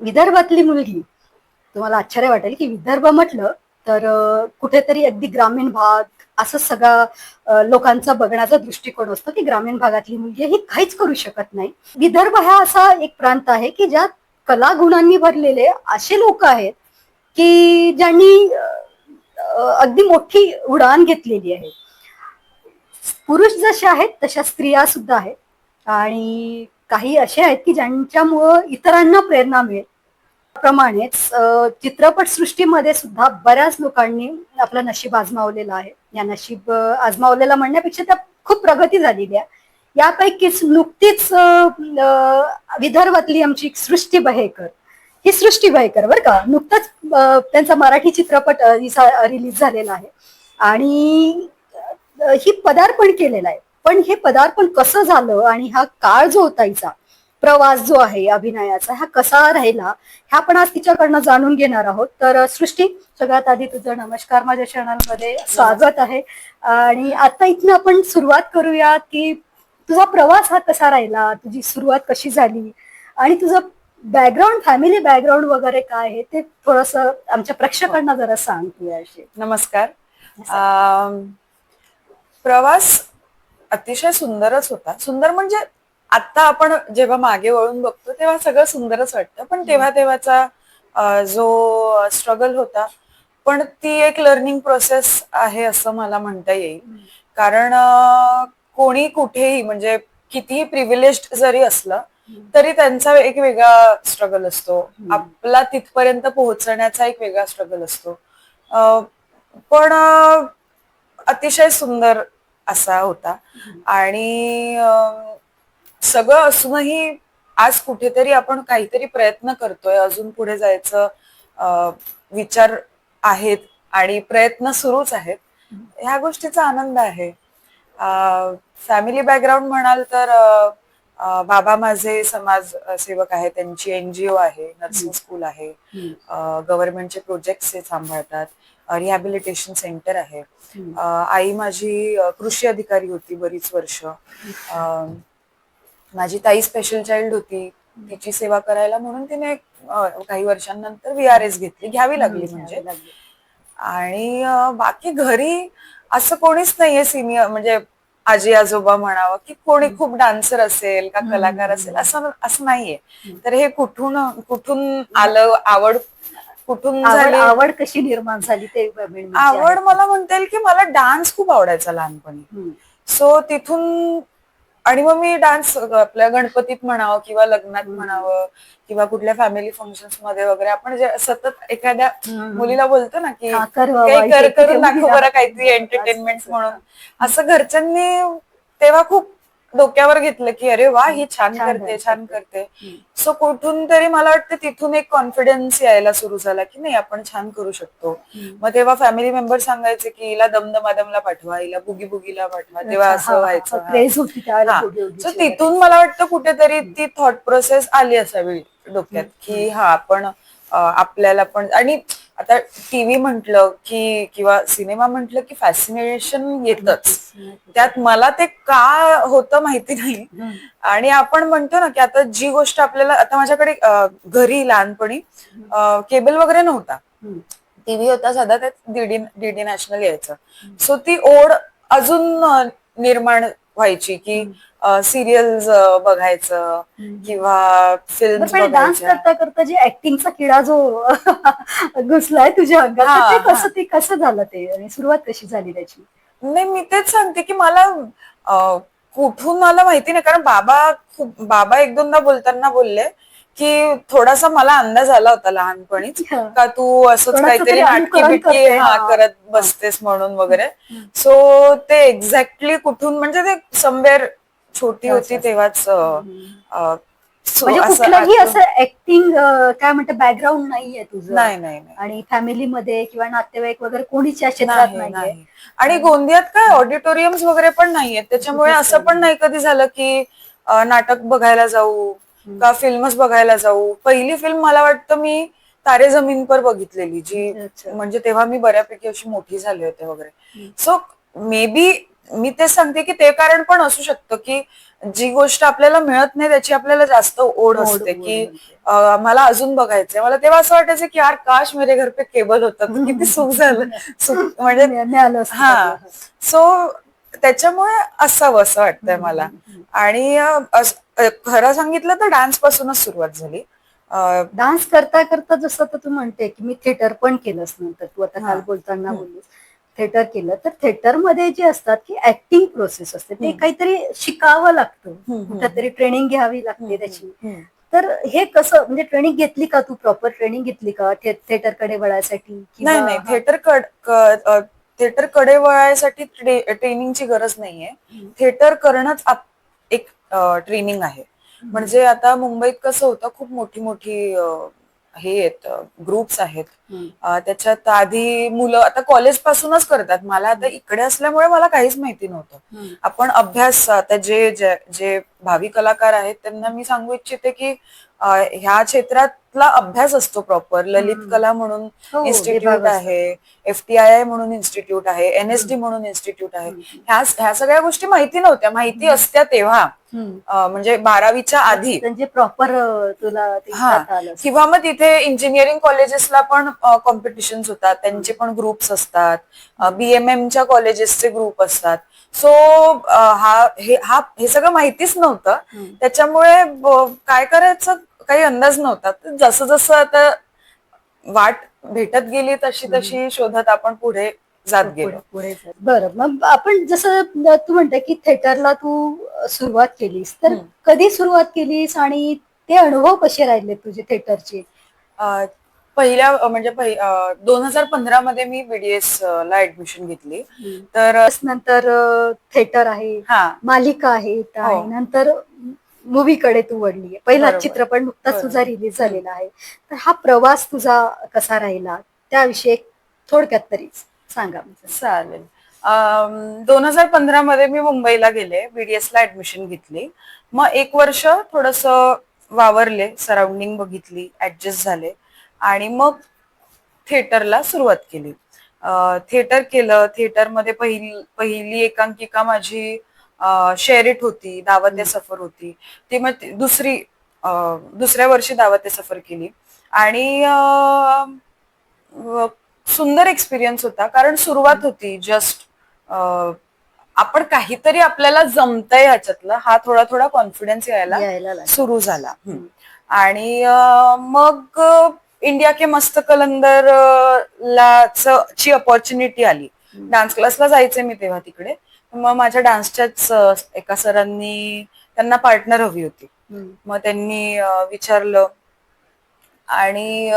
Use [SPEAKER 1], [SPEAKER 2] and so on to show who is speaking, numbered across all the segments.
[SPEAKER 1] विदर्भातली मुलगी. तुम्हाला आश्चर्य वाटेल की विदर्भ म्हटलं तर कुठेतरी अगदी ग्रामीण भाग असं सगळा लोकांचा बघण्याचा दृष्टिकोन असतो की ग्रामीण भागातली मुलगी ही काहीच करू शकत नाही. विदर्भ हा असा एक प्रांत आहे की ज्यात कलागुणांनी भरलेले असे लोक आहेत की ज्यांनी अगदी मोठी उडान घेतलेली आहे. पुरुष जसे आहेत तशा स्त्रिया सुद्धा आहेत. आणि काही असे आहेत की ज्यांच्यामुळं इतरांना प्रेरणा मिळेल. प्रमाणेच चित्रपट सृष्टीमध्ये सुद्धा बऱ्याच लोकांनी आपलं नशीब आजमावलेलं आहे. या नशीब आजमावलेलं म्हणण्यापेक्षा त्या खूप प्रगती झालेली आहे. यापैकीच नुकतीच विदर्भातली आमची सृष्टी बहेकर. ही सृष्टी बहेकर बरं का नुकताच त्यांचा मराठी चित्रपट रिलीज झालेला आहे. आणि ही पदार्पण केलेलं आहे. पण हे पदार्पण कसं झालं आणि हा काळ जो होता हिचा प्रवास जो आहे अभिनयाचा हा कसा राहिला ह्या पण आज तिच्याकडनं जाणून घेणार आहोत. तर सृष्टी सगळ्यात आधी तुझं नमस्कार माझ्या चॅनलमध्ये स्वागत आहे. आणि आता इथनं आपण सुरुवात करूया की तुझा प्रवास हा कसा राहिला तुझी सुरुवात कशी झाली आणि तुझं बॅकग्राऊंड फॅमिली बॅकग्राऊंड वगैरे काय आहे ते थोडस आमच्या प्रेक्षकांना जरा सांग तू याविषयी.
[SPEAKER 2] नमस्कार. प्रवास अतिशय सुंदरच होता. सुंदर म्हणजे आता आपण जेव्हा मागे वळून बघतो तेव्हा सगळं सुंदरच वाटतं. पण तेव्हा तेव्हाचा जो स्ट्रगल होता पण ती एक लर्निंग प्रोसेस आहे असं मला म्हणता येईल. कारण कोणी कुठेही म्हणजे कितीही प्रिव्हिलेज जरी असलं तरी त्यांचा एक वेगळा स्ट्रगल असतो. आपला तिथपर्यंत पोहोचण्याचा एक वेगळा स्ट्रगल असतो. पण अतिशय सुंदर असा होता. आणि सगळं असूनही आज कुठेतरी आपण काहीतरी प्रयत्न करतोय. अजून पुढे जायचं विचार आहेत आणि प्रयत्न सुरूच आहेत. ह्या गोष्टीचा आनंद आहे. फॅमिली बॅकग्राऊंड म्हणाल तर बाबा माझे समाज सेवक आहे त्यांची एनजीओ आहे नर्सिंग स्कूल आहे. गव्हर्नमेंटचे प्रोजेक्ट्स हे सांभाळतात. रिहॅबिलिटेशन सेंटर आहे. आई माझी कृषी अधिकारी होती बरीच वर्ष. माझी ताई स्पेशल चाइल्ड होती. तिची सेवा करायला म्हणून तिने काही वर्षांनंतर व्ही आर एस घेतली. घ्यावी लागली म्हणजे. आणि बाकी घरी असं कोणीच नाहीये सिनियर म्हणजे आजी आजोबा म्हणावं की कोणी खूप डान्सर असेल का कलाकार असेल असं असं नाहीये. तर हे कुठून कुठून आलं आवड कुठून
[SPEAKER 1] आवड
[SPEAKER 2] झाली
[SPEAKER 1] आवड कशी निर्माण झाली ते मिळण्याची आहे.
[SPEAKER 2] आवड मला म्हणता येईल की मला डान्स खूप आवडायचा लहानपणी. सो तिथून आणि मग मी डान्स आपल्या गणपतीत म्हणावं किंवा लग्नात म्हणावं किंवा कुठल्या फॅमिली फंक्शन्समध्ये वगैरे आपण जे सतत एखाद्या. मुलीला बोलतो ना की काही कर करून दाखव बरं. काहीतरी एंटरटेनमेंट म्हणून असं घरच्यांनी तेव्हा खूप डोक्यावर घेतलं की अरे वा ही छान करते छान
[SPEAKER 1] करते.
[SPEAKER 2] सो कुठून तरी मला वाटतं तिथून एक कॉन्फिडन्स यायला सुरू झाला की नाही आपण छान करू शकतो. मग तेव्हा फॅमिली मेंबर सांगायचे की हिला दमदमादमला पाठवा हिला बुगी बुगीला पाठवा तेव्हा असं व्हायचं
[SPEAKER 1] वगैरे.
[SPEAKER 2] तिथून मला वाटतं कुठेतरी ती थॉट प्रोसेस आली असावी डोक्यात की हा आपण आपल्याला पण आणि आता टीव्ही म्हंटल की किंवा सिनेमा म्हंटल की फॅसिनेशन येतच. त्यात मला ते का होतं माहिती नाही. आणि आपण म्हणतो ना की आता जी गोष्ट आपल्याला आता माझ्याकडे घरी लहानपणी केबल वगैरे नव्हता. टीव्ही होता साधा त्यात डीडी डीडी नॅशनल यायचं. सो ती ओढ अजून निर्माण व्हायची की सिरियल्स बघायचं किंवा फिल्म
[SPEAKER 1] डान्स करता करता जे ऍक्टिंगचा किडा जो घुसलाय तुझ्या अंगात ते कसं. ते कसं झालं ते आणि सुरुवात कशी झाली त्याची
[SPEAKER 2] नाही मी तेच सांगते की मला कुठून मला माहिती नाही कारण बाबा खूप बाबा एक दोनदा बोलताना बोलले की थोडासा मला अंदाज आला होता लहानपणीच. का तू असंच काहीतरी
[SPEAKER 1] तरी
[SPEAKER 2] नाटकी बिटकी
[SPEAKER 1] करते,
[SPEAKER 2] हा. करत बसतेस म्हणून वगैरे सो ते एक्झॅक्टली कुठून म्हणजे ते समवेअर छोटी होती. तेव्हाच अं,
[SPEAKER 1] म्हणजे
[SPEAKER 2] असं
[SPEAKER 1] कुठलंही असं ऍक्टिंग काय म्हणतात बॅकग्राऊंड नाहीये तुझं.
[SPEAKER 2] नाही नाही नाही.
[SPEAKER 1] आणि फॅमिलीमध्ये किंवा नातेवाईक वगैरे कोणीच या क्षेत्रात
[SPEAKER 2] नाही
[SPEAKER 1] नाहीये.
[SPEAKER 2] नाही. आणि गोंदियात काय ऑडिटोरियम्स वगैरे पण नाहीयेत. त्याच्यामुळे असं पण नाही कधी झालं की अं, नाटक बघायला जाऊ का फिल्मच बघायला जाऊ. पहिली फिल्म मला वाटतं मी तारे जमीन पर बघितलेली जी
[SPEAKER 1] अच्छा.
[SPEAKER 2] म्हणजे तेव्हा मी बऱ्यापैकी अशी मोठी झाले होते वगैरे. सो मे बी मी ते सांगते की ते कारण पण असू शकतं की जी गोष्ट आपल्याला मिळत नाही त्याची आपल्याला जास्त ओढ असते की मला अजून बघायचंय. मला तेव्हा असं वाटायचं की यार काश मेरे घर पे केबल होतं. किती सुख झालं. सुख म्हणजे हा. सो त्याच्यामुळे असावं असं वाटतंय मला. आणि खरं सांगितलं तर डान्स पासूनच सुरुवात झाली.
[SPEAKER 1] डान्स करता करता जसं आता तू म्हणते की मी थिएटर पण केलंस नंतर. तू आता काल. बोलताना. बोललीस. थिएटर केलं तर थिएटरमध्ये जे असतात की ऍक्टिंग प्रोसेस असते. ते. काहीतरी शिकावं लागतं. कुठेतरी ट्रेनिंग घ्यावी लागते त्याची. तर हे कसं म्हणजे ट्रेनिंग घेतली का तू? प्रॉपर ट्रेनिंग घेतली का? थिएटरकडे वळायसाठी
[SPEAKER 2] नाही नाही. थिएटर कड क- थिएटरकडे वळायसाठी ट्रे- ट्रेनिंगची गरज नाहीये. थिएटर करणंच एक ट्रेनिंग आहे. म्हणजे आता मुंबईत कसं होतं खूप मोठी मोठी हे आहेत ग्रुप्स आहेत. त्याच्यात आधी मुलं आता कॉलेज पासूनच करतात. मला आता इकडे असल्यामुळे मला काहीच माहिती नव्हतं. आपण अभ्यास आता जे जे जे भावी कलाकार आहेत त्यांना मी सांगू इच्छिते की ह्या क्षेत्रातला अभ्यास असतो प्रॉपर ललित. कला म्हणून
[SPEAKER 1] हो,
[SPEAKER 2] इन्स्टिट्यूट
[SPEAKER 1] असतात.
[SPEAKER 2] आहे एफ टी आय आय म्हणून इन्स्टिट्यूट आहे एन एस डी म्हणून इन्स्टिट्यूट आहे. ह्या ह्या सगळ्या गोष्टी माहिती नव्हत्या. माहिती असत्या तेव्हा. म्हणजे बारावीच्या आधी.
[SPEAKER 1] म्हणजे प्रॉपर तुला
[SPEAKER 2] हा. किंवा मग तिथे इंजिनिअरिंग कॉलेजेसला पण कॉम्पिटिशन होतात. त्यांचे पण ग्रुप्स असतात. बीएमएमच्या कॉलेजेसचे ग्रुप असतात. सो हा हे हा हे सगळं माहितीच नव्हतं. त्याच्यामुळे काय करायचं काही अंदाज नव्हता जसं जसं आता वाट भेटत गेली तशी तशी शोधत आपण पुढे जात गेलो.
[SPEAKER 1] बरं मग आपण जसं तू म्हणते की थिएटरला तू सुरुवात केलीस तर. कधी सुरुवात केलीस आणि ते अनुभव कसे राहिले तुझे थिएटरचे
[SPEAKER 2] पहिल्या म्हणजे दोन हजार पंधरा मध्ये मी बीडीएस ला ऍडमिशन घेतली. तर
[SPEAKER 1] नंतर थिएटर आहे मालिका आहेत
[SPEAKER 2] हो.
[SPEAKER 1] नंतर मूवी कडे तू वळली. पहिला. चित्रपट नुकताच. तुझा रिलीज झालेला आहे. तर हा प्रवास तुझा कसा राहिला? त्याविषयी थोडक्यात तरी सांगा
[SPEAKER 2] चालेल. दोन हजार पंधरा मध्ये मी मुंबईला गेले बीडीएस ला ऍडमिशन घेतली. मग एक वर्ष थोडस वावरले सराउंडिंग बघितली ऍडजस्ट झाले. आणि मग थिएटरला सुरुवात केली. थिएटर केलं. थिएटरमध्ये पहिली पहिली एकांकिका माझी शेरिट होती दावत सफर होती. ती मग दुसरी दुसऱ्या वर्षी दावत सफर केली. आणि सुंदर एक्सपिरियन्स होता. कारण सुरुवात होती जस्ट आपण काहीतरी आपल्याला जमतंय ह्याच्यातलं. हा थोडा थोडा कॉन्फिडन्स यायला. सुरू झाला. आणि मग इंडिया के मस्त कलंदर च- अपॉर्च्युनिटी आली. डान्स क्लासला जायचे मी तेव्हा तिकडे. मग माझ्या डान्सच्याच एका सरांनी त्यांना पार्टनर हवी होती. मग त्यांनी विचारलं. आणि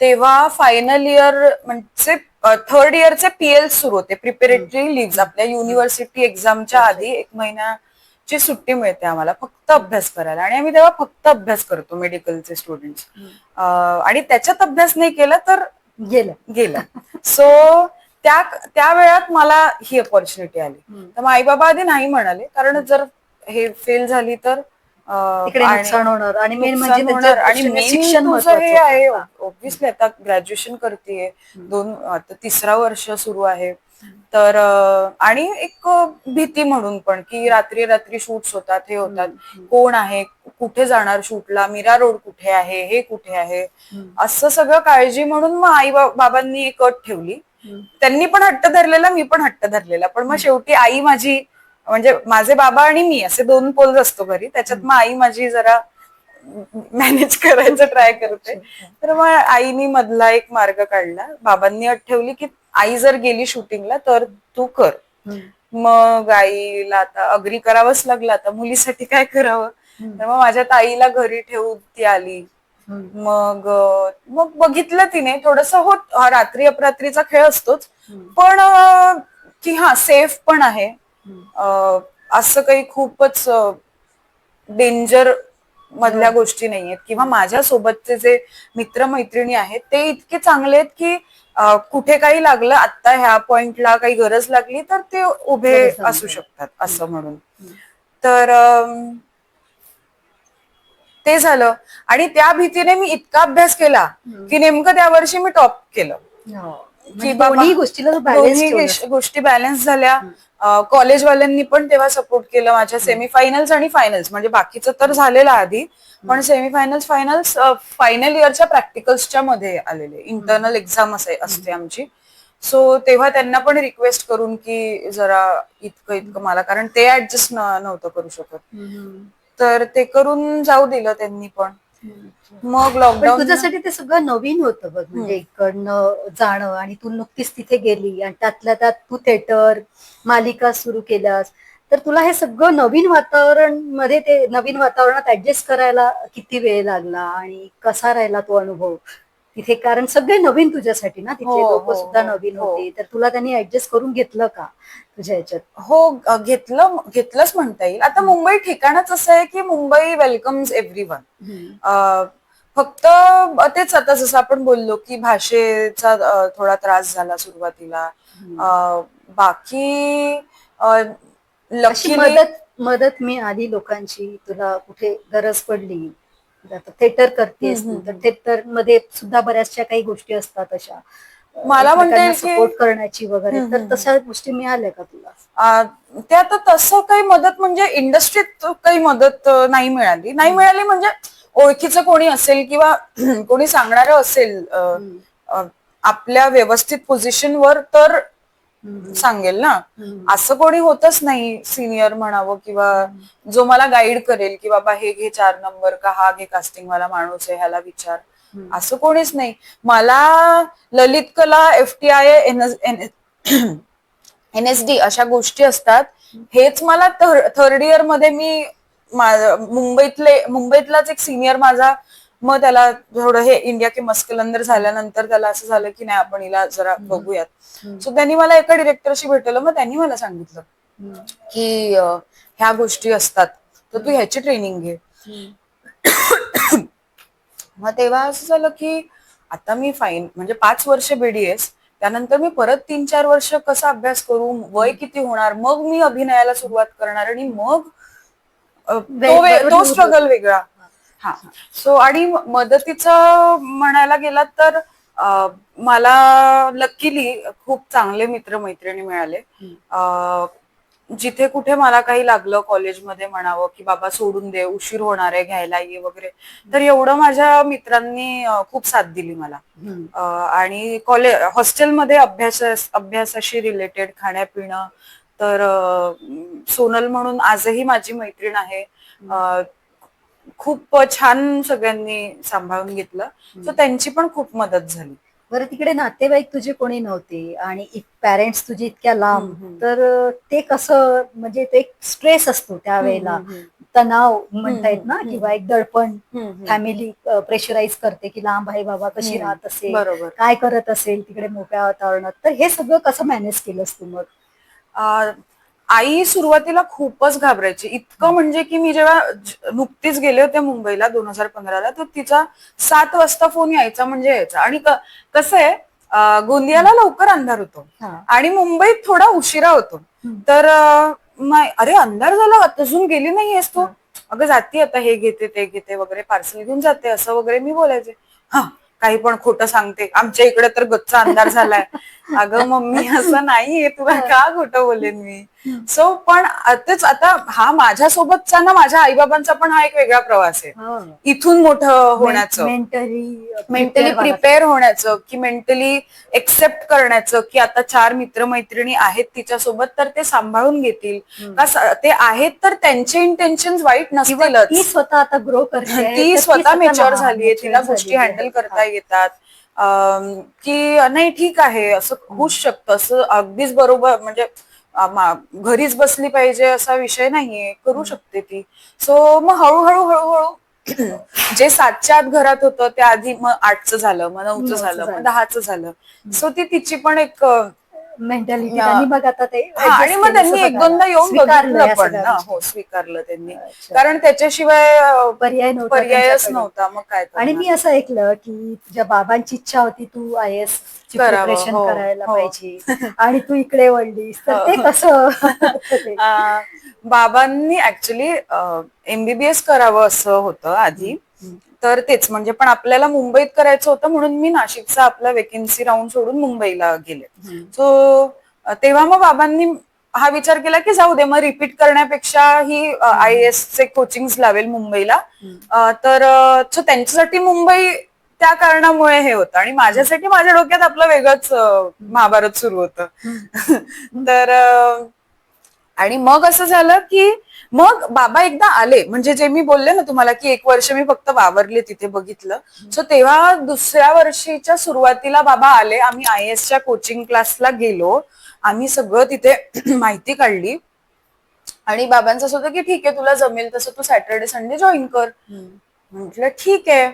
[SPEAKER 2] तेव्हा फायनल इयर म्हणजे थर्ड इयरचे पीएल सुरू होते. प्रिपेरेटरी लिव्ह आपल्या युनिव्हर्सिटी एक्झामच्या आधी एक महिन्याची सुट्टी मिळते आम्हाला फक्त अभ्यास करायला. आणि आम्ही तेव्हा फक्त अभ्यास करतो मेडिकलचे स्टुडंट आणि त्याच्यात अभ्यास नाही केला तर
[SPEAKER 1] गेलं.
[SPEAKER 2] गेलं. सो त्या त्या वेळात मला ही अपॉर्च्युनिटी आली. तर मग आई बाबा आधी नाही म्हणाले. कारण जर हे फेल झाली तर
[SPEAKER 1] होणार. आणि मेन म्हणजे
[SPEAKER 2] आता ग्रॅज्युएशन करतेय. दोन आता तिसरा वर्ष सुरू आहे. तर आणि एक भीती म्हणून पण की रात्री रात्री शूट्स होतात हे होतात. कोण आहे? कुठे जाणार शूटला मीरा रोड कुठे आहे? हे कुठे आहे. असं सगळं काळजी म्हणून मग आई बाबांनी एक अट ठेवली. त्यांनी पण हट्ट धरलेला मी पण हट्ट धरलेला. पण मग शेवटी आई माझी म्हणजे माझे बाबा आणि मी असे दोन पोल्स असतो घरी. त्याच्यात मग आई माझी जरा मॅनेज करायचं ट्राय करते. तर मग आईनी मधला एक मार्ग काढला. बाबांनी अट ठेवली की आई जर गेली शूटिंगला तर तू कर. मग आईला आता अग्री करावंच लागलं. आता मुलीसाठी काय करावं. तर मग माझ्या ताईला घरी ठेवून ती आली. मग मग बघितलं तिने. थोडस होत रात्री अपरात्रीचा खेळ असतोच. पण की हा सेफ पण आहे. असं काही खूपच डेंजर मधल्या गोष्टी नाहीयेत. किंवा माझ्या सोबतचे जे मित्र मैत्रिणी आहेत ते इतके चांगले आहेत की कुठे काही लागलं आता ह्या पॉइंटला काही गरज लागली तर ते उभे. असू शकतात असं म्हणून. तर ते झालं. आणि त्या भीतीने मी इतका अभ्यास केला की नेमकं त्या वर्षी मी टॉप केलं.
[SPEAKER 1] हो. म्हणजे
[SPEAKER 2] बाबा- गोष्टी बॅलन्स झाल्या. कॉलेजवाल्यांनी पण तेव्हा सपोर्ट केलं माझ्या सेमीफायनल्स आणि फायनल्स म्हणजे बाकीचं तर झालेलं आधी पण सेमीफायनल्स फायनल्स फायनल इयरच्या प्रॅक्टिकल्सच्या मध्ये आलेले. इंटरनल एक्झाम असे असते आमची. सो तेव्हा त्यांना पण रिक्वेस्ट करून की जरा इतकं इतकं मला कारण ते ऍडजस्ट नव्हतं करू शकत. तर ते करून जाऊ दिलं त्यांनी पण. मग लॉकडाऊन
[SPEAKER 1] तुझ्यासाठी ते सगळं नवीन होतं बघ. म्हणजे इकडनं जाणं आणि तू नुकतीच तिथे गेली आणि त्यातल्या त्यात तू थिएटर मालिका सुरू केल्यास. तर तुला हे सगळं नवीन वातावरणमध्ये ते नवीन वातावरणात ऍडजस्ट करायला किती वेळ लागला आणि कसा राहिला तो अनुभव? तिथे कारण सगळे नवीन तुझ्यासाठी ना तिथे
[SPEAKER 2] हो,
[SPEAKER 1] लोक
[SPEAKER 2] हो,
[SPEAKER 1] सुद्धा
[SPEAKER 2] हो,
[SPEAKER 1] नवीन. होते. तर तुला त्यांनी ऍडजस्ट करून घेतलं का? तुझ्या ह्याच्यात.
[SPEAKER 2] हो घेतलं घेतलंच म्हणता येईल. आता मुंबई ठिकाणच असं आहे की मुंबई वेलकम्स एव्हरी वन फक्त तेच आता जसं आपण बोललो की भाषेचा थोडा त्रास झाला सुरुवातीला. बाकी
[SPEAKER 1] मदत मदत मी आली लोकांची तुला कुठे गरज पडली? थिएटर करतेस तर थिएटरमध्ये सुद्धा बऱ्याचशा काही गोष्टी असतात अशा.
[SPEAKER 2] मला म्हणता येईल की-
[SPEAKER 1] सपोर्ट करण्याची वगैरे
[SPEAKER 2] हम्म,
[SPEAKER 1] तर
[SPEAKER 2] हम्म,
[SPEAKER 1] तशा गोष्टी मिळाल्या का तुला?
[SPEAKER 2] ते आता तसं काही मदत म्हणजे इंडस्ट्रीत काही मदत अ, नाही मिळाली. नाही मिळाली म्हणजे ओळखीचं कोणी असेल किंवा कोणी सांगणारं असेल अ, अ, आपल्या व्यवस्थित पोझिशनवर तर सांगेल ना.
[SPEAKER 1] हम्म.
[SPEAKER 2] असं कोणी होतच नाही सिनियर म्हणावं किंवा जो मला गाईड करेल की बाबा हे घे चार नंबर का हा घे कास्टिंग वाला माणूस आहे ह्याला विचार. असं कोणीच नाही. मला ललित कला F T I N S D अशा गोष्टी असतात. हेच मला थर्ड इयरमध्ये मी मुंबईतले मुंबईतलाच एक सिनियर माझा मग त्याला थोडं हे इंडिया के मस्कलंदर झाल्यानंतर त्याला असं झालं की नाही आपण हिला जरा बघूयात. सो त्यांनी मला एका डिरेक्टरशी भेटवलं मग त्यांनी मला सांगितलं. की ह्या गोष्टी असतात तर तू ह्याची ट्रेनिंग घे. मग तेव्हा असं झालं की आता मी फाईन म्हणजे पाच वर्ष बीडीएस त्यानंतर मी परत तीन चार वर्ष कसा अभ्यास करू वय किती होणार मग मी अभिनयाला सुरुवात करणार आणि मग तो. स्ट्रगल वेगळा. हा. सो आणि मदतीचं म्हणायला गेलात तर मला लकीली खूप चांगले मित्र मैत्रिणी मिळाले जिथे कुठे मला काही लागलं कॉलेजमध्ये म्हणावं की बाबा सोडून दे उशीर होणार आहे घ्यायला ये वगैरे तर एवढं माझ्या मित्रांनी खूप साथ दिली मला. आणि कॉलेज हॉस्टेलमध्ये अभ्यास अभ्यासाशी रिलेटेड खाण्यापिणं तर सोनल म्हणून आजही माझी मैत्रीण आहे. खूप छान सगळ्यांनी सांभाळून घेतलं. तर त्यांची पण खूप मदत झाली.
[SPEAKER 1] बरं तिकडे नातेवाईक तुझे कोणी नव्हते आणि पॅरेंट्स तुझे इतक्या लांब. तर ते कसं म्हणजे ते एक स्ट्रेस असतो त्यावेळेला. तणाव म्हणता येत ना किंवा एक दडपण. फॅमिली प्रेशराईज करते की लांब आहे बाबा कशी राहत असेल?
[SPEAKER 2] बरोबर.
[SPEAKER 1] काय करत असेल तिकडे मोकळ्या वातावरणात? तर हे सगळं कसं मॅनेज केलंस तू मग?
[SPEAKER 2] आई सुरुवातीला खूपच घाबरायची. इतकं म्हणजे की मी जेव्हा नुकतीच गेले होते मुंबईला दोन हजार पंधराला तर तिचा सात वाजता फोन यायचा म्हणजे यायचा. आणि कसं आहे गोंदियाला लवकर अंधार होतो. आणि मुंबईत थोडा उशिरा होतो. तर अरे अंधार झाला अजून गेली नाहीयेस तू. अगं जाते आता हे घेते ते घेते वगैरे पार्सल घेऊन जाते असं वगैरे मी बोलायचे. हा काही पण खोटं सांगते. आमच्या इकडे तर गच्चा अंधार झालाय. अगं मम्मी असं नाहीये. तुला का खोटं बोलेन मी? सो पण तेच आता हा माझ्यासोबतचा ना माझ्या आईबाबांचा पण हा एक वेगळा प्रवास आहे. इथून मोठं होण्याचं.
[SPEAKER 1] मेंटली
[SPEAKER 2] मेंटली प्रिपेअर होण्याचं. की मेंटली एक्सेप्ट करण्याचं की आता चार मित्रमैत्रिणी आहेत तिच्यासोबत तर ते सांभाळून घेतील. का ते आहेत तर त्यांचे इंटेन्शन वाईट नसतीलच.
[SPEAKER 1] ती स्वतः आता ग्रो करते.
[SPEAKER 2] ती स्वतः मेच्युअर झालीये तिला गोष्टी हँडल. करता येतात. की नाही ठीक आहे असं होऊच शकतं. असं अगदीच बरोबर म्हणजे घरीच बसली पाहिजे असा विषय नाहीये. करू शकते ती. सो मग हळूहळू हळूहळू जे सातच्या आत घरात होतं ते आधी मग आठचं झालं मग नऊचं झालं मग. दहाचं झालं. सो ती तिची पण एक
[SPEAKER 1] मेंटॅलिटी
[SPEAKER 2] हा.
[SPEAKER 1] त्यांनी मग आता ते
[SPEAKER 2] हा आणि मग त्यांनी. एक दोनदा येऊन
[SPEAKER 1] स्वीकारलं
[SPEAKER 2] बघितलं पण ना. हो स्वीकारलं त्यांनी. कारण त्याच्याशिवाय
[SPEAKER 1] पर्याय नव्हता
[SPEAKER 2] पर्यायच. नव्हता मग काय
[SPEAKER 1] आणि? मी असं ऐकलं की तुझ्या बाबांची इच्छा होती तू आय एस प्रिपरेशन
[SPEAKER 2] हो,
[SPEAKER 1] करायला
[SPEAKER 2] हो.
[SPEAKER 1] पाहिजे आणि तू इकडे वळलीस तर
[SPEAKER 2] हो.
[SPEAKER 1] ते कसं ते?
[SPEAKER 2] अ, बाबांनी ऍक्च्युली एमबीबीएस करावं असं होतं आधी तर तेच म्हणजे पण आपल्याला मुंबईत करायचं होतं म्हणून मी नाशिकचा आपला वेकेन्सी राऊंड सोडून मुंबईला गेले. सो तेव्हा मग बाबांनी हा विचार केला की जाऊ दे मग रिपीट करण्यापेक्षा ही आय एस चे कोचिंग लावेल मुंबईला. तर so त्यांच्यासाठी मुंबई त्या कारणामुळे हे होतं आणि माझ्यासाठी माझ्या डोक्यात आपलं वेगळंच महाभारत सुरू होतं. तर आणि मग असं झालं की मग बाबा एकदा आले म्हणजे जे मी बोलले ना तुम्हाला की एक वर्ष मी फक्त वावरले तिथे बघितलं. सो तेव्हा दुसऱ्या वर्षीच्या सुरुवातीला बाबा आले आम्ही आय एसच्या कोचिंग क्लासला गेलो. आम्ही सगळं तिथे माहिती काढली. आणि बाबांचं असं होतं की ठीक आहे तुला जमेल तसं तू सॅटर्डे संडे जॉईन कर. म्हटलं ठीक आहे.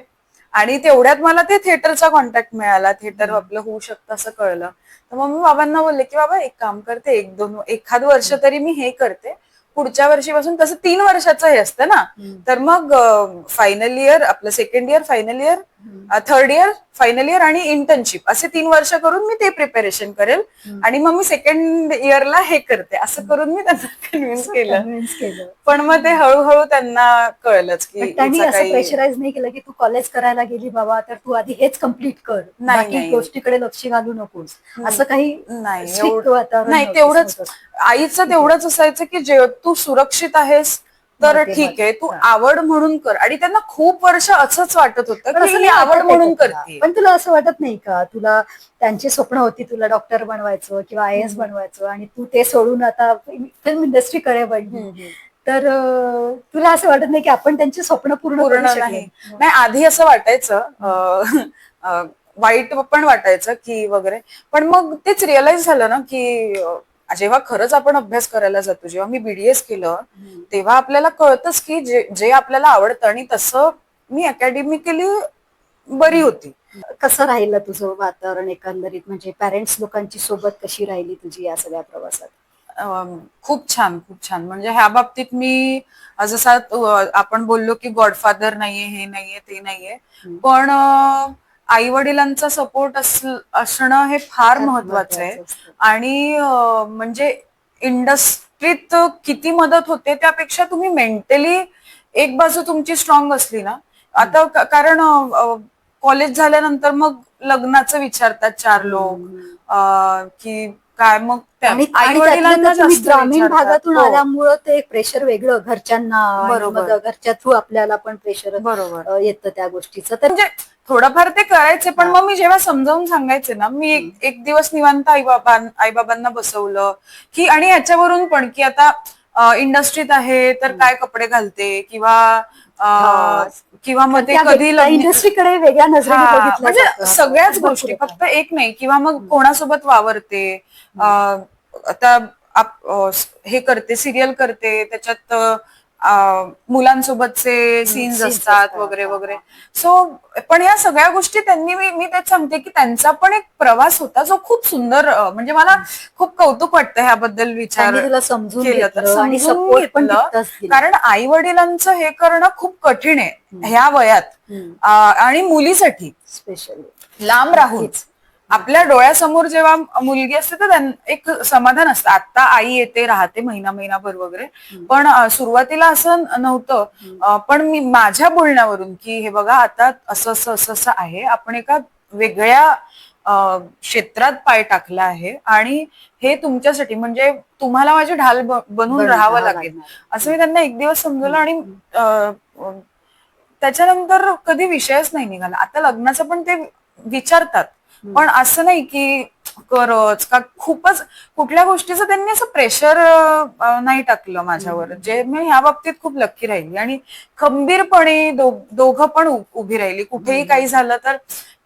[SPEAKER 2] आणि तेवढ्यात मला ते थिएटरचा कॉन्टॅक्ट मिळाला. थिएटर आपलं होऊ शकतं असं कळलं. तर मग मी बाबांना बोलले की बाबा एक काम करते एक दोन एखाद वर्ष तरी मी हे करते. पुढच्या वर्षीपासून तसं तीन वर्षाचं हे असतं ना. तर मग फायनल इयर आपलं second year final year third year final year आणि इंटर्नशिप असे तीन वर्ष करून मी ते प्रिपरेशन करेल. आणि मग मी सेकंड इयरला हे करते. असं करून मी त्यांना कन्व्हिन्स केलं. पण मग ते हळूहळू त्यांना कळलंच की
[SPEAKER 1] त्यांनी असं प्रेशराईज नाही केलं की तू कॉलेज करायला गेली बाबा तर तू आधी हेच कंप्लीट कर.
[SPEAKER 2] नाही.
[SPEAKER 1] गोष्टीकडे लक्ष घालू नकोस. असं काही
[SPEAKER 2] नाही तेवढंच. आईचं तेवढंच असायचं की जे तू सुरक्षित आहेस तर ठीक आहे तू. आवड म्हणून कर. आणि त्यांना खूप वर्ष असंच वाटत होतं की
[SPEAKER 1] नाही
[SPEAKER 2] आवड म्हणून? करते.
[SPEAKER 1] पण तुला असं वाटत नाही का? तुला त्यांची स्वप्न होती तुला डॉक्टर बनवायचं किंवा आय एस बनवायचं आणि तू ते सोडून आता फिल्म इंडस्ट्रीकडे वळली. तर अं, तुला असं वाटत नाही की आपण त्यांची स्वप्न पूर्ण?
[SPEAKER 2] नाही. आधी असं वाटायचं वाईट पण वाटायचं की वगैरे. पण मग तेच रिअलाइज झालं ना की जेव्हा खरंच आपण अभ्यास करायला जातो जेव्हा मी बीडीएस केलं तेव्हा आपल्याला कळतच की जे जे आपल्याला आवडतं आणि तसं मी अकॅडमिकली बरी होती.
[SPEAKER 1] कसं राहिलं तुझं वातावरण एकंदरीत? म्हणजे पॅरेंट्स लोकांची सोबत कशी राहिली तुझी या सगळ्या प्रवासात?
[SPEAKER 2] खूप छान खूप छान. म्हणजे ह्या बाबतीत मी जसा आपण बोललो की गॉडफादर नाहीये हे नाहीये ते नाहीये. पण आई वडिलांचा सपोर्ट असणं हे फार महत्वाचं आहे. आणि म्हणजे इंडस्ट्रीत किती मदत होते त्यापेक्षा तुम्ही मेंटली एक बाजू तुमची स्ट्रॉंग असली ना. आता कारण कॉलेज झाल्यानंतर मग लग्नाचं विचारतात चार लोक. की काय मग
[SPEAKER 1] ग्रामीण. भागातून
[SPEAKER 2] हो,
[SPEAKER 1] आल्यामुळं ते एक प्रेशर वेगळं. घरच्यांना
[SPEAKER 2] बरोबर.
[SPEAKER 1] घरच्या थ्रू आपल्याला पण प्रेशर
[SPEAKER 2] बरोबर.
[SPEAKER 1] येतं त्या गोष्टीचं. तर
[SPEAKER 2] म्हणजे थोडंफार ते करायचे पण मग मी जेव्हा समजावून सांगायचे ना मी एक, एक दिवस निवांत आई बाबा आई बाबांना बसवलं की आणि याच्यावरून पण की आता इंडस्ट्रीत आहे तर काय कपडे घालते किंवा अं, किंवा मग ते कधी लग्न-
[SPEAKER 1] इंडस्ट्रीकडे वेगळ्या नजरेने
[SPEAKER 2] हा,
[SPEAKER 1] बघितलं
[SPEAKER 2] म्हणजे
[SPEAKER 1] जातं.
[SPEAKER 2] सगळ्याच गोष्टी. फक्त एक नाही किंवा मग कोणासोबत वावरते अं, आता आप- अं, हे करते सिरियल करते त्याच्यात मुलांसोबतचे सीन्स असतात. वगैरे वगैरे. सो पण या सगळ्या गोष्टी त्यांनी मी मी तेच सांगते की त्यांचा पण एक प्रवास होता जो खूप सुंदर म्हणजे मला खूप कौतुक वाटतं ह्याबद्दल विचार
[SPEAKER 1] समजून.
[SPEAKER 2] कारण आई वडिलांचं हे करणं खूप कठीण आहे ह्या वयात. आणि मुलीसाठी.
[SPEAKER 1] स्पेशली
[SPEAKER 2] लांब राहून. आपल्या डोळ्यासमोर जेव्हा मुलगी असते तर एक समाधान असतं. आता आई येते राहते महिना महिनाभर वगैरे. पण सुरुवातीला असं नव्हतं. पण मी माझ्या बोलण्यावरून की हे बघा आता असं असं असं असं आहे. आपण एका वेगळ्या क्षेत्रात पाय टाकला आहे आणि हे तुमच्यासाठी म्हणजे तुम्हाला माझी ढाल ब- बनून
[SPEAKER 1] बनून
[SPEAKER 2] राहावं लागेल. असं मी त्यांना एक दिवस समजवलं आणि त्याच्यानंतर कधी विषयच नाही निघाला. आता लग्नाचं पण ते विचारतात. पण असं नाही की करच का खूपच कुठल्या गोष्टीचं त्यांनी असं प्रेशर नाही टाकलं माझ्यावर. जे मी ह्या बाबतीत खूप लक्की राहिली. आणि खंबीरपणे दोघं पण उभी राहिली. कुठेही काही झालं तर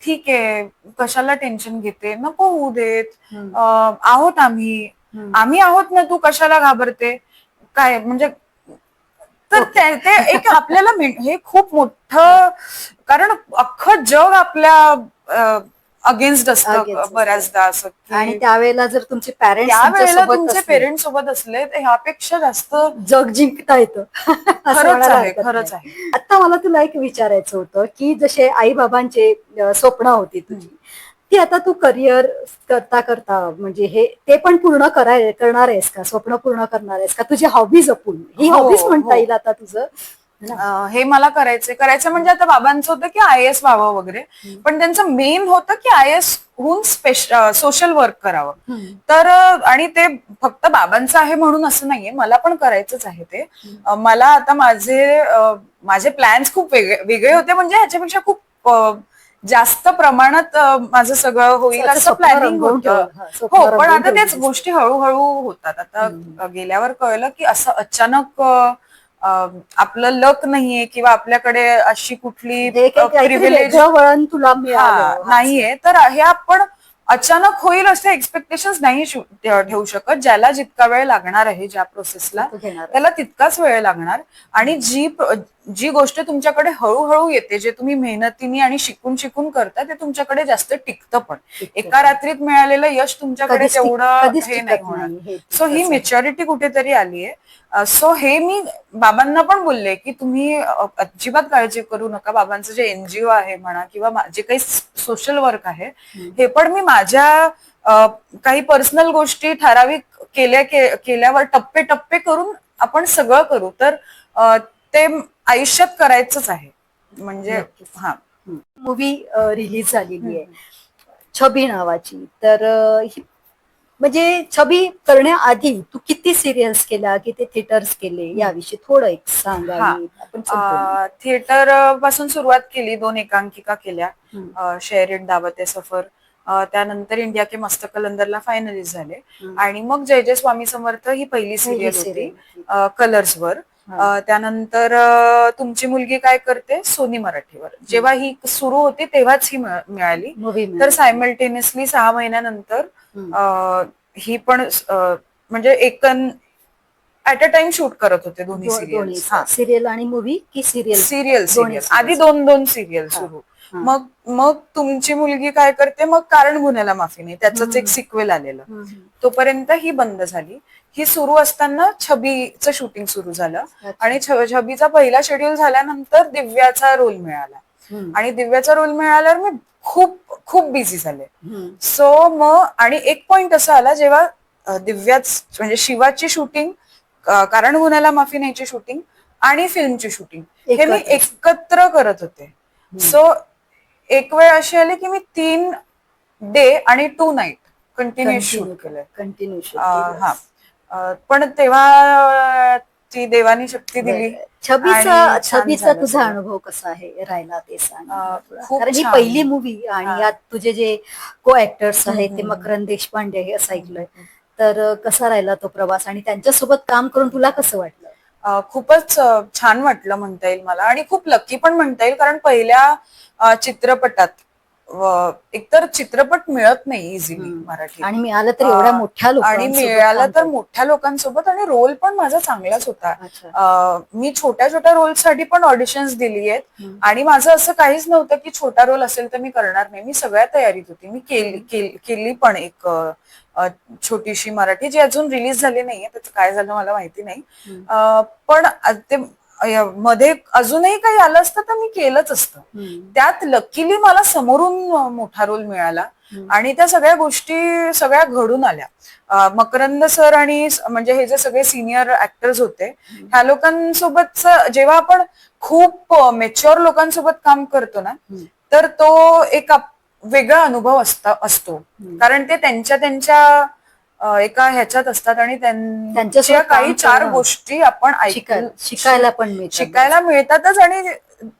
[SPEAKER 2] ठीक आहे कशाला टेन्शन घेते? नको होऊ देत. आहोत आम्ही. आम्ही आहोत ना तू कशाला घाबरते? काय म्हणजे तर ते ते एक आपल्याला हे खूप मोठं कारण अख्खं जग आपल्या अगेन्स्ट असतं. बऱ्याचदा असं की
[SPEAKER 1] आणि त्यावेळेला जर तुमचे पॅरेंट्स
[SPEAKER 2] त्यावेळेला तुमचे पेरेंट्स सोबत असले तर ह्यापेक्षा जास्त
[SPEAKER 1] जग जिंकता येतं असं
[SPEAKER 2] खरंच
[SPEAKER 1] म्हणायला
[SPEAKER 2] आहे
[SPEAKER 1] हरकत
[SPEAKER 2] खरंच. आहे
[SPEAKER 1] आता मला तुला एक विचारायचं होतं की जसे आई बाबांचे स्वप्न होती तुझी ती आता तू करिअर करता करता म्हणजे हे ते पण पूर्ण कराय करणार आहेस का स्वप्न पूर्ण करणार आहेस का तुझी हॉबी जपून ही
[SPEAKER 2] हो,
[SPEAKER 1] हॉबीज म्हणता
[SPEAKER 2] हो.
[SPEAKER 1] येईल आता तुझं?
[SPEAKER 2] अं, हे मला करायचंय. करायचं म्हणजे आता बाबांचं होतं की आय एस व्हावं वगैरे. पण त्यांचं मेन होतं की आय एस होऊन स्पेशल सोशल वर्क करावं. तर अं, आणि ते फक्त बाबांचं आहे म्हणून असं नाहीये. मला पण करायचंच आहे ते. अं, मला आता माझे अं, माझे प्लॅन्स खूप वेगळे वेगळे होते. म्हणजे ह्याच्यापेक्षा खूप अं, जास्त प्रमाणात अं, माझं सगळं होईल असं
[SPEAKER 1] स्वप्न
[SPEAKER 2] प्लॅनिंग
[SPEAKER 1] रंगवून
[SPEAKER 2] होतं.
[SPEAKER 1] हा, स्वप्न
[SPEAKER 2] हो पण
[SPEAKER 1] रंगवून
[SPEAKER 2] आता
[SPEAKER 1] ठेवलं.
[SPEAKER 2] गोष्टी हळूहळू होतात. आता गेल्यावर कळलं की असं अचानक अं, आपलं लक नाहीये किंवा आपल्याकडे अशी कुठली प्रिव्हिलेज
[SPEAKER 1] वळण तुला मिळालं.
[SPEAKER 2] नाहीये. तर हे आपण अचानक होईल असे एक्सपेक्टेशन नाही ठेवू शकत. ज्याला जितका वेळ लागणार आहे ज्या प्रोसेसला. त्याला तितकाच वेळ लागणार. आणि जी जी गोष्ट तुमच्याकडे हळूहळू येते जे तुम्ही मेहनतीने आणि शिकून शिकून करता ते तुमच्याकडे जास्त टिकतं पण. एका रात्रीत मिळालेलं यश तुमच्याकडे तेवढं हे नाही होणार. सो ही. मेच्युरिटी कुठेतरी आलीये. सो हे मी बाबांना पण बोलले की तुम्ही अजिबात काळजी करू नका. बाबांचं जे एनजीओ आहे म्हणा किंवा जे काही सोशल वर्क आहे हे पण मी माझ्या काही पर्सनल गोष्टी ठराविक केल्या केल्यावर टप्पे टप्पे करून आपण सगळं करू. तर ते आयुष्यात करायचंच आहे. म्हणजे. हा.
[SPEAKER 1] मूवी रिलीज झालेली आहे. छबी नावाची. तर ही म्हणजे छबी करण्याआधी तू किती सिरियल्स केल्या किती थिएटर्स केले? याविषयी थोडं एक सांग.
[SPEAKER 2] थिएटरपासून सुरुवात केली. दोन एकांकिका केल्या.
[SPEAKER 1] हम्म.
[SPEAKER 2] शेअर इट दावत सफर. त्यानंतर इंडिया के मस्त कलंदरला फायनलिस्ट झाले. आणि मग जय जय स्वामी समर्थ ही पहिली सिरियल होती.
[SPEAKER 1] serial
[SPEAKER 2] अ, त्यानंतर अ, तुमची मुलगी काय करते सोनी मराठीवर जेव्हा ही सुरू होती तेव्हाच ही मिळ- मिळाली
[SPEAKER 1] Movie
[SPEAKER 2] तर. सायमल्टेनियसली सहा महिन्यानंतर. अ, ही पण अ, म्हणजे एक ऍट अ टाइम शूट करत होते दोन्ही सिरियल
[SPEAKER 1] सिरियल आणि मूवी की सिरियल
[SPEAKER 2] सिरियल
[SPEAKER 1] दोन्ही
[SPEAKER 2] सिरियल आधी. दोन दोन सिरियल. सुरू. मग मग तुमची मुलगी काय करते मग कारण गुन्ह्याला माफी नाही त्याचंच एक. सिक्वेल आलेलं. तोपर्यंत ही बंद झाली ही सुरू असताना छबीचं शूटिंग सुरू झालं. आणि छबीचा पहिला शेड्यूल झाल्यानंतर दिव्याचा रोल मिळाला. आणि दिव्याचा रोल मिळाल्यावर मी खूप खूप बिझी झाले. सो मग आणि एक पॉइंट असा आला जेव्हा दिव्याच म्हणजे शिवाची शूटिंग कारण गुन्ह्याला माफी नाहीची शूटिंग आणि फिल्मची शूटिंग हे मी.
[SPEAKER 1] एकत्र
[SPEAKER 2] करत होते सो एक वेळ अशी आली की मी तीन डे आणि टू नाईट कंटिन्यू शूट केलंय.
[SPEAKER 1] कंटिन्यू
[SPEAKER 2] हा. पण तेव्हा ती देवानी शक्ती दिली
[SPEAKER 1] छबीचा छबीचा तुझा. अनुभव कसा आहे राहिला ते सांग कारण ही. पहिली मूवी आणि. यात तुझे जे को ऍक्टर्स आहेत ते. मकरंद देशपांडे हे असं ऐकलंय. तर कसा राहिला तो प्रवास आणि त्यांच्यासोबत काम करून तुला कसं वाटलं?
[SPEAKER 2] खूपच छान वाटलं म्हणता येईल मला आणि खूप लकी पण म्हणता येईल कारण पहिल्या चित्रपटात. एकतर चित्रपट मिळत नाही इझिली. मराठी
[SPEAKER 1] आणि मिळालं तर एवढ्या मोठ्या
[SPEAKER 2] आणि
[SPEAKER 1] लोकांसोबत
[SPEAKER 2] मिळालं तर. मोठ्या लोकांसोबत आणि रोल पण माझा चांगलाच होता. मी छोट्या छोट्या रोलसाठी पण ऑडिशन्स दिली आहेत. आणि माझं असं काहीच नव्हतं की छोटा रोल असेल तर मी करणार नाही. मी सगळ्या तयारीत होती. मी केली केली- पण एक छोटीशी मराठी जी अजून रिलीज झाली नाहीये. त्याचं काय झालं मला माहिती नाही. पण ते मध्ये अजूनही काही आलं असतं तर मी केलंच असतं. त्यात लकीली मला समोरून मोठा रोल मिळाला. आणि त्या सगळ्या गोष्टी सगळ्या घडून आल्या मकरंद सर आणि म्हणजे हे जे सगळे सिनियर ऍक्टर्स होते ह्या लोकांसोबत जेव्हा आपण खूप मेच्युअर लोकांसोबत काम करतो ना. तर तो एक वेगळा अनुभव असता असतो कारण ते त्यांच्या त्यांच्या एका ह्याच्यात असतात आणि त्यां-
[SPEAKER 1] त्यांच्यासोबत
[SPEAKER 2] त्या काही चार. गोष्टी आपण
[SPEAKER 1] शिकायला पण
[SPEAKER 2] शिकायला मिळतातच आणि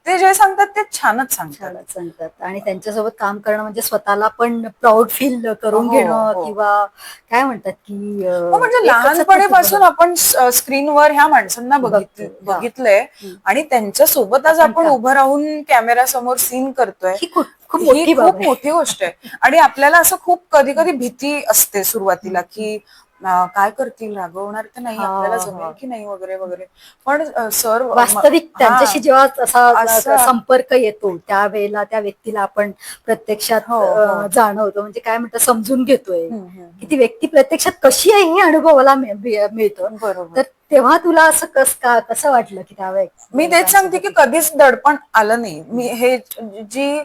[SPEAKER 2] ते जे सांगतात ते छानच सांगतात
[SPEAKER 1] सांगतात आणि त्यांच्यासोबत काम करणं म्हणजे स्वतःला पण प्राऊड फील करून
[SPEAKER 2] हो,
[SPEAKER 1] घेणं
[SPEAKER 2] हो.
[SPEAKER 1] किंवा काय म्हणतात की
[SPEAKER 2] हो म्हणजे लहानपणीपासून आपण स्क्रीनवर ह्या माणसांना बघित
[SPEAKER 1] बघतो.
[SPEAKER 2] बघितलंय. आणि त्यांच्यासोबत आज
[SPEAKER 1] आपण
[SPEAKER 2] उभं राहून कॅमेरा समोर सीन करतोय
[SPEAKER 1] खूप
[SPEAKER 2] ही
[SPEAKER 1] मोठी
[SPEAKER 2] खूप मोठी गोष्ट आहे. आणि आपल्याला असं खूप कधी कधी भीती असते सुरुवातीला की काय करतील? रागवणार तर नाही आपल्याला. जमेल की नाही वगैरे वगैरे. पण सर
[SPEAKER 1] वास्तविक त्यांच्याशी जेव्हा असा संपर्क येतो त्यावेळेला त्या व्यक्तीला आपण प्रत्यक्षात
[SPEAKER 2] हो, हो.
[SPEAKER 1] जाणवतो. म्हणजे काय म्हणतात समजून घेतोय. की ती व्यक्ती प्रत्यक्षात कशी आहे हे अनुभवाला मिळ- मिळ- मिळतं.
[SPEAKER 2] बरोबर.
[SPEAKER 1] तर तेव्हा तुला असं कस का कसं वाटलं की त्यावेळेस?
[SPEAKER 2] मी तेच सांगते की कधीच दडपण आलं नाही. मी हे जी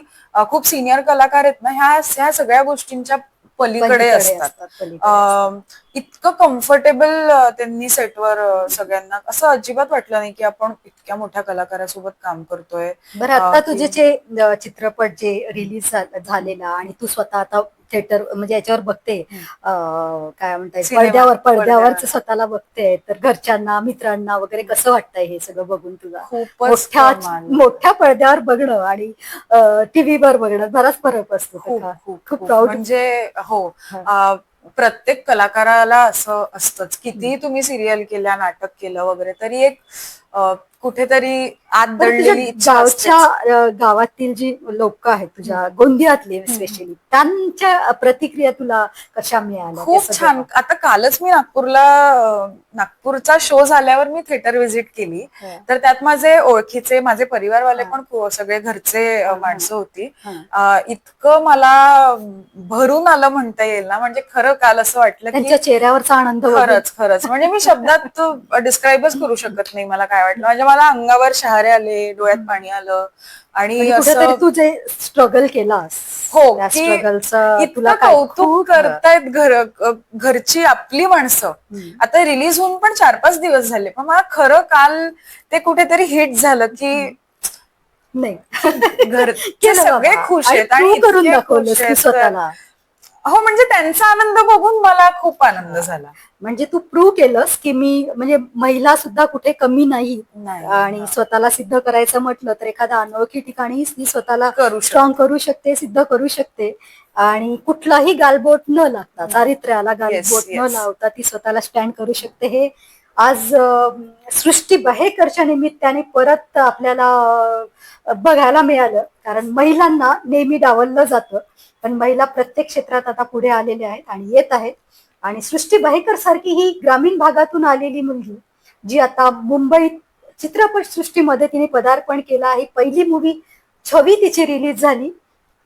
[SPEAKER 2] खूप सिनियर कलाकार आहेत ना ह्या ह्या सगळ्या गोष्टींच्या पलीकडे असतात. अं, इतकं कम्फर्टेबल त्यांनी सेटवर सगळ्यांना असं अजिबात वाटलं नाही की आपण इतक्या मोठ्या कलाकारासोबत काम करतोय
[SPEAKER 1] बरं आता
[SPEAKER 2] अं,
[SPEAKER 1] तुझे जे अं, चित्रपट जे रिलीज झालेला आणि तू स्वतः आता थिएटर म्हणजे याच्यावर बघते. काय म्हणताय पडद्यावर पडद्यावर
[SPEAKER 2] पडद्यावर.
[SPEAKER 1] स्वतःला बघते तर घरच्यांना मित्रांना वगैरे कसं वाटतंय हे सगळं बघून तुला? मोठ्या. मोठ्या पडद्यावर बघणं आणि टीव्हीवर बघणं बराच फरक असतो
[SPEAKER 2] खूप
[SPEAKER 1] प्राऊड
[SPEAKER 2] म्हणजे हो. प्रत्येक कलाकाराला असं असतंच. कितीही तुम्ही सिरियल केल्या नाटक केलं वगैरे तरी एक कुठेतरी आत दडलेली इच्छा
[SPEAKER 1] गावच्या. अं, गावातील जी लोक आहेत तुझ्या गोंदियातले स्पेशली त्यांच्या प्रतिक्रिया तुला कशा मिळाल्या?
[SPEAKER 2] खूप छान. आता कालच मी नागपूरला अं, नागपूरचा शो झाल्यावर मी थिएटर व्हिजिट केली.
[SPEAKER 1] हा.
[SPEAKER 2] तर त्यात माझे ओळखीचे माझे परिवारवाले
[SPEAKER 1] हा.
[SPEAKER 2] पण खू- सगळे घरचे अं,
[SPEAKER 1] हा.
[SPEAKER 2] माणसं होती.
[SPEAKER 1] हा.
[SPEAKER 2] अं, इतकं मला भरून आलं म्हणता येईल ना. म्हणजे खरं काल असं वाटलं की
[SPEAKER 1] त्यांच्या चेहऱ्यावरचा आनंद
[SPEAKER 2] खरंच खरंच. म्हणजे मी शब्दात डिस्क्राईबच करू शकत नाही. मला काय वाटलं म्हणजे मला अंगावर शहारे आले डोळ्यात पाणी आलं आणि असं
[SPEAKER 1] तू जे स्ट्रगल केलास
[SPEAKER 2] हो,
[SPEAKER 1] तुला काय
[SPEAKER 2] कौतुक करतायत घर घरची आपली माणसं. आता रिलीज होऊन पण चार पाच दिवस झाले पण मला खरं काल ते कुठेतरी हिट झालं की
[SPEAKER 1] नाही केलं
[SPEAKER 2] सगळे. खुश आहेत
[SPEAKER 1] तू
[SPEAKER 2] आणि
[SPEAKER 1] करून
[SPEAKER 2] आहेत.
[SPEAKER 1] स्वतःला
[SPEAKER 2] हो म्हणजे त्यांचा आनंद बघून मला खूप आनंद झाला.
[SPEAKER 1] म्हणजे तू प्रूव्ह केलंस की मी म्हणजे महिला सुद्धा कुठे कमी नाही.
[SPEAKER 2] नाही.
[SPEAKER 1] आणि स्वतःला सिद्ध करायचं म्हटलं तर एखाद्या अनोळखी ठिकाणी ती स्वतःला
[SPEAKER 2] करू शकते.
[SPEAKER 1] स्ट्रॉंग करू शकते सिद्ध करू शकते. आणि कुठलाही गालबोट न लागता चारित्र्याला गालबोट न
[SPEAKER 2] yes.
[SPEAKER 1] लावता ती स्वतःला स्टँड करू शकते. हे आज अं, सृष्टी बहेकरच्या निमित्ताने परत आपल्याला अं, बघायला मिळालं. कारण महिलांना नेहमी डावललं जातं. पण महिला प्रत्येक क्षेत्रात आता पुढे आलेल्या आहेत आणि येत आहेत. आणि सृष्टी बहेकर सारखी ही ग्रामीण भागातून आलेली मुलगी जी आता मुंबईत चित्रपट सृष्टीमध्ये तिने पदार्पण केलं आहे. पहिली मूवी छवी तिची रिलीज झाली.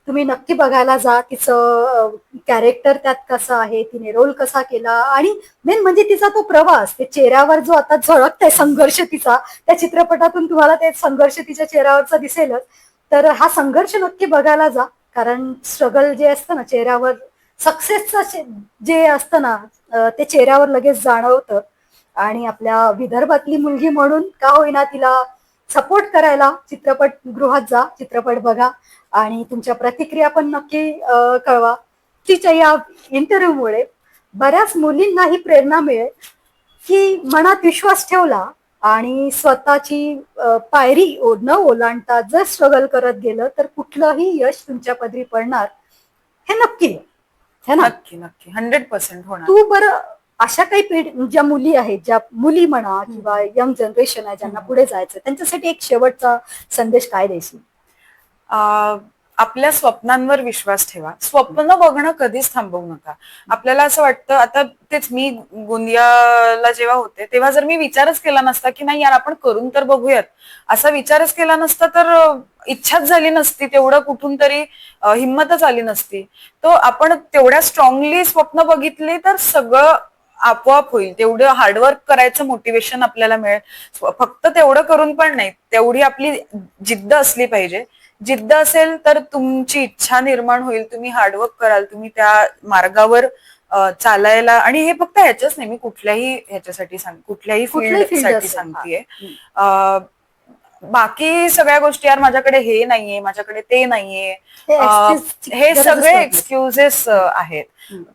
[SPEAKER 1] तुम्ही नक्की बघायला जा. तिचं कॅरेक्टर त्यात कसं आहे तिने रोल कसा केला आणि मेन म्हणजे तिचा तो प्रवास ते चेहऱ्यावर जो आता झळकत आहे संघर्ष तिचा त्या चित्रपटातून तुम्हाला ते संघर्ष तिच्या चेहऱ्यावरचा दिसेलच. तर हा संघर्ष नक्की बघायला जा. कारण स्ट्रगल जे असतं ना चेहऱ्यावर सक्सेसचं जे असतं ना ते चेहऱ्यावर लगेच जाणवतं. आणि आपल्या विदर्भातली मुलगी म्हणून का होईना तिला सपोर्ट करायला चित्रपट गृहात जा चित्रपट बघा. आणि तुमच्या प्रतिक्रिया पण नक्की कळवा. तिच्या या इंटरव्ह्यूमुळे बऱ्याच मुलींना ही प्रेरणा मिळेल की मनात विश्वास ठेवला आणि स्वतःची पायरी न ओलांडता जर स्ट्रगल करत गेलं तर कुठलंही यश तुमच्या पदरी पडणार हे नक्की आहे. है ना?
[SPEAKER 2] नक्की नक्की. हंड्रेड पर्सेंट होणार.
[SPEAKER 1] तू बरं अशा काही पिढी ज्या मुली आहेत ज्या मुली म्हणा किंवा यंग जनरेशन आहे ज्यांना पुढे जायचं त्यांच्यासाठी एक शेवटचा संदेश काय देशील?
[SPEAKER 2] अं, आपल्या स्वप्नांवर विश्वास ठेवा. स्वप्न बघणं कधीच थांबवू नका. आपल्याला असं वाटतं आता तेच मी गोंदियाला जेव्हा होते तेव्हा जर मी विचारच केला नसता की नाही यार आपण करून तर बघूयात. असा विचारच केला नसता तर इच्छाच झाली नसती तेवढं कुठून तरी हिंमतच आली नसती. तो आपण तेवढ्या स्ट्रॉंगली स्वप्न बघितली तर सगळं आपोआप होईल. तेवढं हार्डवर्क करायचं मोटिवेशन आपल्याला मिळेल. फक्त तेवढं करून पण नाही तेवढी आपली जिद्द असली पाहिजे. जिद्द असेल तर तुमची इच्छा निर्माण होईल तुम्ही हार्डवर्क कराल तुम्ही त्या मार्गावर चालायला आणि हे फक्त ह्याच्याच नाही मी कुठल्याही ह्याच्यासाठी सांग कुठल्याही
[SPEAKER 1] कुठल्याही
[SPEAKER 2] फील्ड
[SPEAKER 1] field
[SPEAKER 2] साठी
[SPEAKER 1] असेल,
[SPEAKER 2] सांगतेय. बाकी सगळ्या गोष्टी यार माझ्याकडे हे नाहीये माझ्याकडे ते नाहीये.
[SPEAKER 1] हे
[SPEAKER 2] सगळे. एक्सक्युजेस आहेत.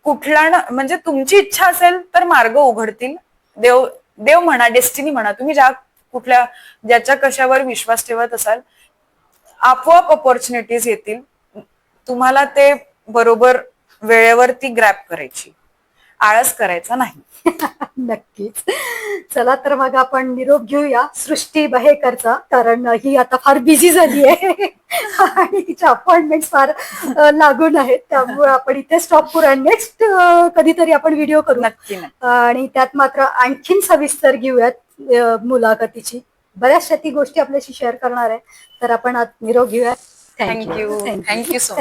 [SPEAKER 2] कुठला ना म्हणजे तुमची इच्छा असेल तर मार्ग उघडतील. देव देव म्हणा डेस्टिनी म्हणा तुम्ही ज्या कुठल्या ज्याच्या कशावर विश्वास ठेवत असाल आपोआप ऑपॉर्च्युनिटीज येतील. तुम्हाला ते बरोबर वेळेवर ती ग्रॅप करायची. आळस करायचा नाही.
[SPEAKER 1] नक्कीच. चला तर मग आपण निरोप घेऊया सृष्टी बहेकरचा कारण ही आता फार बिझी झाली आहे. आणि तिच्या अपॉइंटमेंट फार लागून आहेत. त्यामुळे आपण इथे स्टॉप करू आणि नेक्स्ट कधीतरी आपण व्हिडिओ करू
[SPEAKER 2] नक्की
[SPEAKER 1] आणि त्यात मात्र आणखीन सविस्तर घेऊयात मुलाखतीची. बऱ्याचशा ती गोष्टी आपल्याशी शेअर करणार आहे. तर आपण आज निरोप घेऊयात
[SPEAKER 2] थँक्यू थँक्यू सो मच